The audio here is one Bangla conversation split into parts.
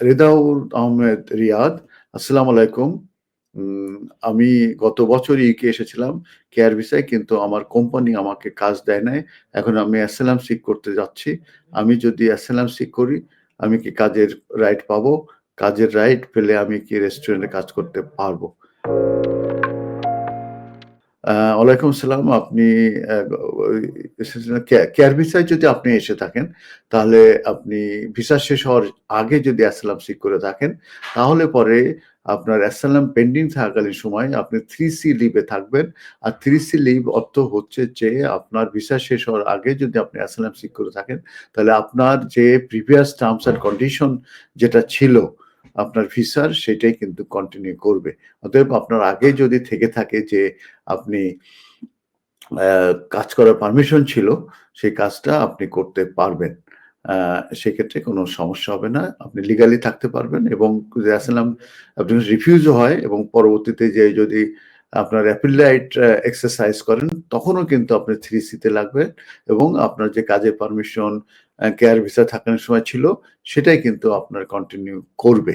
রেদাউল আহমেদ রিয়াদ, আসসালাম আলাইকুম। আমি গত বছর ইউকে এসেছিলাম কেয়ার ভিসায় কিন্তু আমার কোম্পানি আমাকে কাজ দেয় নাই। এখন আমি অ্যাসেলাম সিক করতে যাচ্ছি। আমি যদি অ্যাসেলাম সিক করি, আমি কি কাজের রাইট পাবো? কাজের রাইট পেলে আমি কি রেস্টুরেন্টে কাজ করতে পারব? ওয়ালাইকুম আসসালাম। আপনি কেয়ার ভিসায় যদি আপনি এসে থাকেন, তাহলে আপনি ভিসা শেষ হওয়ার আগে যদি অ্যাসালাম সিক করে থাকেন, তাহলে পরে আপনার অ্যাসালাম পেন্ডিং থাকাকালীন সময় আপনি থ্রি সি লিভে থাকবেন। আর থ্রি সি লিভ অর্থ হচ্ছে যে, আপনার ভিসা শেষ হওয়ার আগে যদি আপনি অ্যাসালাম সিক করে থাকেন, তাহলে আপনার যে প্রিভিয়াস টার্মস অ্যান্ড কন্ডিশন যেটা ছিল আপনার ভিসার সেটাই কিন্তু কন্টিনিউ করবে। অতএব আপনার আগে যদি থেকে থাকে যে আপনি কাজ করার পারমিশন ছিল, সেই কাজটা আপনি করতে পারবেন। সেক্ষেত্রে কোনো সমস্যা হবে না। আপনি লিগালি থাকতে পারবেন এবং আসলাম আপনি রিফিউজও হয় এবং পরবর্তীতে যে যদি আপনার অ্যাপিলাইট এক্সারসাইজ করেন, তখনও কিন্তু আপনি থ্রি সিতে লাগবেন এবং আপনার যে কাজের পারমিশন কেয়ার ভিসা থাকার সময় ছিল, সেটাই কিন্তু আপনার কন্টিনিউ করবে।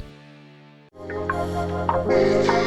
Thank you.